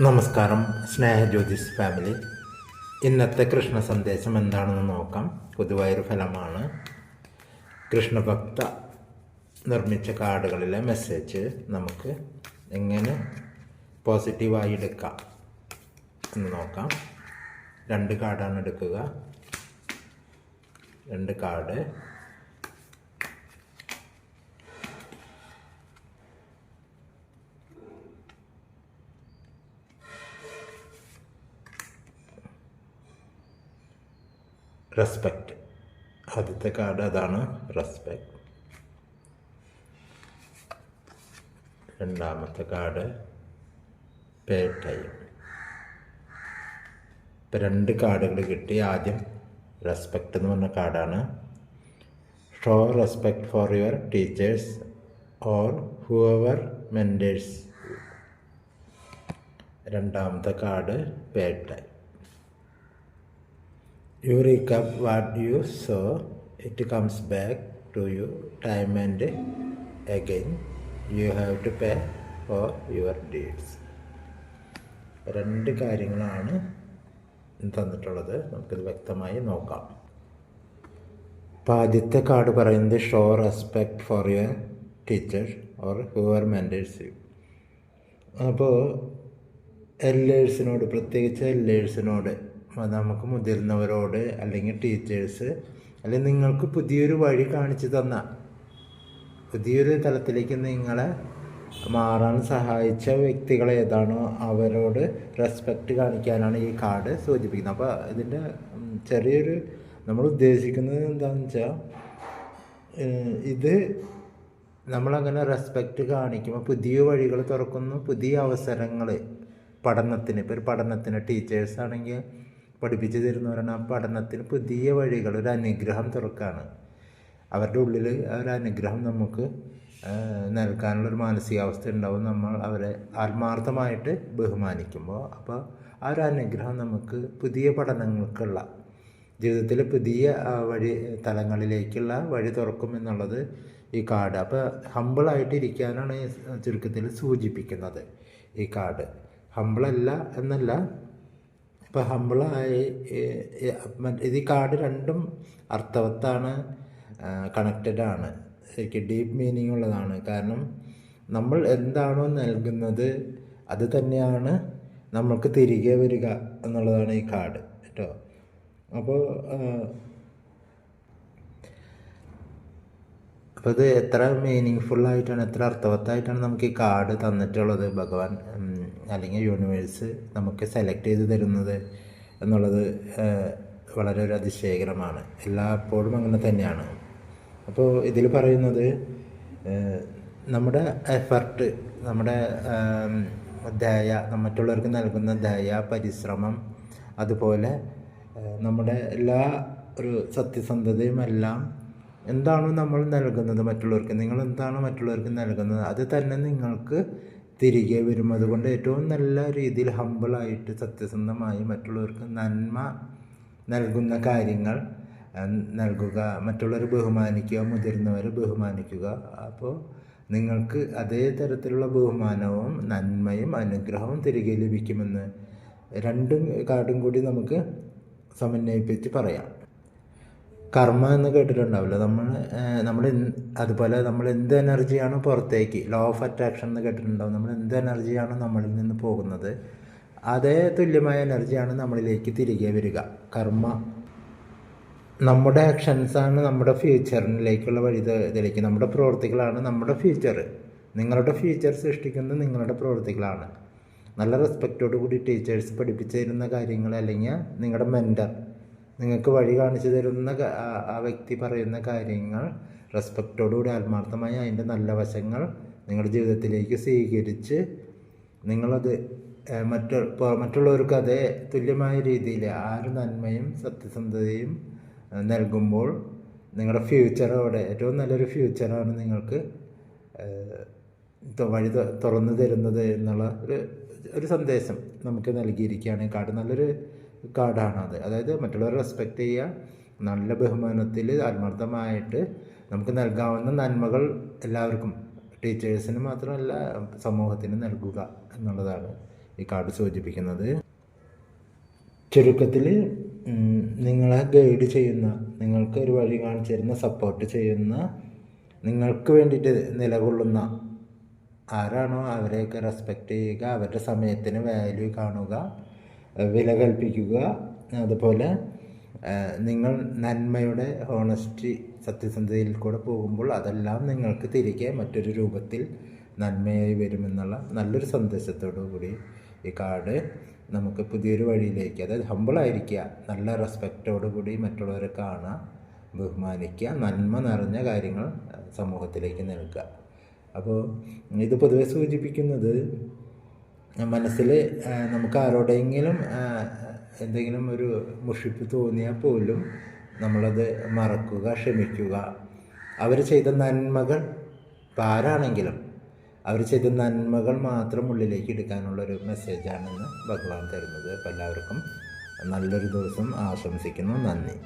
നമസ്കാരം സ്നേഹജ്യോതിസ് ഫാമിലി ഇന്നത്തെ കൃഷ്ണ സന്ദേശം എന്താണെന്ന് നോക്കാം. പൊതുവായൊരു ഫലമാണ് കൃഷ്ണഭക്ത നിർമ്മിച്ച കാർഡുകളിലെ മെസ്സേജ് നമുക്ക് എങ്ങനെ പോസിറ്റീവായി എടുക്കാം എന്ന് നോക്കാം. രണ്ട് കാർഡാണ് എടുക്കുക. രണ്ട് കാർഡ്. റെസ്പെക്റ്റ് ആദ്യത്തെ കാർഡ് അതാണ് റെസ്പെക്റ്റ് രണ്ടാമത്തെ കാർഡ് പേ ടൈം ഇപ്പം രണ്ട് കാർഡുകൾ കിട്ടി. ആദ്യം റെസ്പെക്റ്റ് എന്ന് പറഞ്ഞ കാർഡാണ്. Show respect for your teachers or whoever mentors രണ്ടാമത്തെ card pay time you recap what you saw it comes back to you time and again. You have to pay for your deeds. രണ്ട് കാര്യങ്ങളാണ് തന്നിട്ടുള്ളത്. നമുക്കിത് വ്യക്തമായി നോക്കാം. അപ്പോൾ ആദ്യത്തെ card പറയുന്നത് show respect for your teacher or your mentors you അപ്പോൾ എല്ലേഴ്സിനോട് പ്രത്യേകിച്ച് എല്ലേഴ്സിനോട് നമുക്ക് മുതിർന്നവരോട് അല്ലെങ്കിൽ ടീച്ചേഴ്സ് അല്ലെങ്കിൽ നിങ്ങൾക്ക് പുതിയൊരു വഴി കാണിച്ചു തന്ന പുതിയൊരു തലത്തിലേക്ക് നിങ്ങളെ മാറാൻ സഹായിച്ച വ്യക്തികൾ ഏതാണോ അവരോട് റെസ്പെക്റ്റ് കാണിക്കാനാണ് ഈ കാർഡ് സൂചിപ്പിക്കുന്നത്. അപ്പോൾ ഇതിന്റെ ചെറിയൊരു നമ്മൾ ഉദ്ദേശിക്കുന്നത് എന്താണെന്ന് വെച്ചാൽ ഇത് നമ്മളങ്ങനെ റെസ്പെക്റ്റ് കാണിക്കുമ്പോൾ പുതിയ വഴികൾ തുറക്കുന്നു പുതിയ അവസരങ്ങൾ പഠനത്തിന്. ഇപ്പോൾ ഒരു പഠനത്തിന് ടീച്ചേഴ്സ് ആണെങ്കിൽ പഠിപ്പിച്ചു തരുന്നവരാണ് ആ പഠനത്തിന് പുതിയ വഴികൾ ഒരു അനുഗ്രഹം തുറക്കുകയാണ് അവരുടെ ഉള്ളിൽ ആ ഒരു അനുഗ്രഹം നമുക്ക് നൽകാനുള്ളൊരു മാനസികാവസ്ഥ ഉണ്ടാവും. നമ്മൾ അവരെ ആത്മാർത്ഥമായിട്ട് ബഹുമാനിക്കുമ്പോൾ അപ്പോൾ ആ ഒരു അനുഗ്രഹം നമുക്ക് പുതിയ പഠനങ്ങൾക്കുള്ള ജീവിതത്തിൽ പുതിയ വഴി തലങ്ങളിലേക്കുള്ള വഴി തുറക്കും എന്നുള്ളത് ഈ കാർഡ്. അപ്പോൾ ഹമ്പിളായിട്ട് ഇരിക്കാനാണ് ഈ ചുരുക്കത്തിൽ സൂചിപ്പിക്കുന്നത് ഈ കാർഡ്. ഹമ്പിളല്ല എന്നല്ല ഇപ്പോൾ ഹമ്പിളായി ഇത് ഈ കാർഡ് രണ്ടും അർത്ഥവത്താണ് കണക്റ്റഡ് ആണ്. ശരിക്കും ഡീപ്പ് മീനിങ് ഉള്ളതാണ്. കാരണം നമ്മൾ എന്താണോ നൽകുന്നത് അത് തന്നെയാണ് നമ്മൾക്ക് തിരികെ വരിക എന്നുള്ളതാണ് ഈ കാർഡ് കേട്ടോ അപ്പോൾ അപ്പോൾ ഇത് എത്ര മീനിങ് ഫുള്ളായിട്ടാണ് എത്ര അർത്ഥവത്തായിട്ടാണ് നമുക്ക് ഈ കാർഡ് തന്നിട്ടുള്ളത് ഭഗവാൻ? അല്ലെങ്കിൽ യൂണിവേഴ്സ് നമുക്ക് സെലക്ട് ചെയ്ത് തരുന്നത് എന്നുള്ളത് വളരെ ഒരു അതിശയകരമാണ്. എല്ലായ്പ്പോഴും അങ്ങനെ തന്നെയാണ്. അപ്പോൾ ഇതിൽ പറയുന്നത് നമ്മുടെ എഫർട്ട് നമ്മുടെ ദയ മറ്റുള്ളവർക്ക് നൽകുന്ന ദയ പരിശ്രമം അതുപോലെ നമ്മുടെ എല്ലാ ഒരു സത്യസന്ധതയും എല്ലാം എന്താണോ നമ്മൾ നൽകുന്നത് മറ്റുള്ളവർക്ക്? നിങ്ങൾ എന്താണോ മറ്റുള്ളവർക്ക് നൽകുന്നത്? അത് തന്നെ നിങ്ങൾക്ക് തിരികെ വരും അതുകൊണ്ട് ഏറ്റവും നല്ല രീതിയിൽ ഹമ്പിളായിട്ട് സത്യസന്ധമായി മറ്റുള്ളവർക്ക് നന്മ നൽകുന്ന കാര്യങ്ങൾ നൽകുക മറ്റുള്ളവരെ ബഹുമാനിക്കുക മുതിർന്നവരെ ബഹുമാനിക്കുക. അപ്പോൾ നിങ്ങൾക്ക് അതേ തരത്തിലുള്ള ബഹുമാനവും നന്മയും അനുഗ്രഹവും തിരികെ ലഭിക്കുമെന്ന് രണ്ടും കാർഡും കൂടി നമുക്ക് സമന്വയിപ്പിച്ച് പറയാം. കർമ്മ എന്ന് കേട്ടിട്ടുണ്ടാവില്ല. നമ്മൾ നമ്മൾ അതുപോലെ നമ്മൾ എന്ത് എനർജിയാണ് പുറത്തേക്ക് ലോ ഓഫ് അട്രാക്ഷൻ എന്ന് കേട്ടിട്ടുണ്ടാവും. നമ്മൾ എന്ത് എനർജിയാണ് നമ്മളിൽ നിന്ന് പോകുന്നത് അതേ തുല്യമായ എനർജിയാണ് നമ്മളിലേക്ക് തിരികെ വരിക. കർമ്മ നമ്മുടെ ആക്ഷൻസാണ് നമ്മുടെ ഫ്യൂച്ചറിലേക്കുള്ള വഴി ഇതിലേക്ക്. നമ്മുടെ പ്രവൃത്തികളാണ് നമ്മുടെ ഫ്യൂച്ചർ നിങ്ങളുടെ ഫ്യൂച്ചർ സൃഷ്ടിക്കുന്നത് നിങ്ങളുടെ പ്രവൃത്തികളാണ്. നല്ല റെസ്പെക്റ്റോട് കൂടി ടീച്ചേഴ്സ് പഠിപ്പിച്ചു തരുന്ന കാര്യങ്ങൾ അല്ലെങ്കിൽ നിങ്ങളുടെ മെന്റർ നിങ്ങൾക്ക് വഴി കാണിച്ചു തരുന്ന ആ- വ്യക്തി പറയുന്ന കാര്യങ്ങൾ റെസ്പെക്റ്റോടുകൂടി ആത്മാർത്ഥമായി അതിന്റെ നല്ല വശങ്ങൾ നിങ്ങളുടെ ജീവിതത്തിലേക്ക് സ്വീകരിച്ച് നിങ്ങളത് മറ്റു മറ്റുള്ളവർക്ക് അതേ തുല്യമായ രീതിയിൽ ആ ഒരു നന്മയും സത്യസന്ധതയും നൽകുമ്പോൾ നിങ്ങളുടെ ഫ്യൂച്ചറോടെ ഏറ്റവും നല്ലൊരു ഫ്യൂച്ചറാണ് നിങ്ങൾക്ക് വഴി തുറന്നു തരുന്നത് എന്നുള്ള ഒരു ഒരു സന്ദേശം നമുക്ക് നൽകിയിരിക്കുകയാണ്. കാട് നല്ലൊരു കാർഡാണത് അതായത് മറ്റുള്ളവരെ റെസ്പെക്റ്റ് ചെയ്യുക നല്ല ബഹുമാനത്തിൽ ആത്മാർത്ഥമായിട്ട് നമുക്ക് നൽകാവുന്ന നന്മകൾ എല്ലാവർക്കും ടീച്ചേഴ്സിന് മാത്രമല്ല സമൂഹത്തിന് നൽകുക എന്നുള്ളതാണ് ഈ കാർഡ് സൂചിപ്പിക്കുന്നത്. ചുരുക്കത്തിൽ നിങ്ങളെ ഗൈഡ് ചെയ്യുന്ന നിങ്ങൾക്ക് ഒരു വഴി കാണിച്ചു തരുന്ന സപ്പോർട്ട് ചെയ്യുന്ന നിങ്ങൾക്ക് വേണ്ടിയിട്ട് നിലകൊള്ളുന്ന ആരാണോ അവരെയൊക്കെ റെസ്പെക്റ്റ് ചെയ്യുക അവരുടെ സമയത്തിന് വാല്യൂ കാണുക വില കൽപ്പിക്കുക. അതുപോലെ നിങ്ങൾ നന്മയുടെ ഹോണസ്റ്റി സത്യസന്ധതയിൽ കൂടെ പോകുമ്പോൾ അതെല്ലാം നിങ്ങൾക്ക് തിരികെ മറ്റൊരു രൂപത്തിൽ നന്മയായി വരുമെന്നുള്ള നല്ലൊരു സന്ദേശത്തോടു കൂടി ഈ കാർഡ് നമുക്ക് പുതിയൊരു വഴിയിലേക്ക് അതായത് ഹമ്പിളായിരിക്കുക നല്ല റെസ്പെക്റ്റോടു കൂടി മറ്റുള്ളവരെ കാണുക ബഹുമാനിക്കുക നന്മ നിറഞ്ഞ കാര്യങ്ങൾ സമൂഹത്തിലേക്ക് നൽകുക. അപ്പോൾ ഇത് പൊതുവെ സൂചിപ്പിക്കുന്നത് മനസ്സിൽ നമുക്ക് ആരോടെങ്കിലും എന്തെങ്കിലും ഒരു മുഷിപ്പ് തോന്നിയാൽ പോലും നമ്മളത് മറക്കുക ക്ഷമിക്കുക. അവർ ചെയ്ത നന്മകൾ പാരാണെങ്കിലും അവർ ചെയ്ത നന്മകൾ മാത്രം ഉള്ളിലേക്ക് എടുക്കാനുള്ളൊരു മെസ്സേജാണെന്ന് ഭഗവാൻ തരുന്നത്. അപ്പോൾ എല്ലാവർക്കും നല്ലൊരു ദിവസം ആശംസിക്കുന്നു. നന്ദി.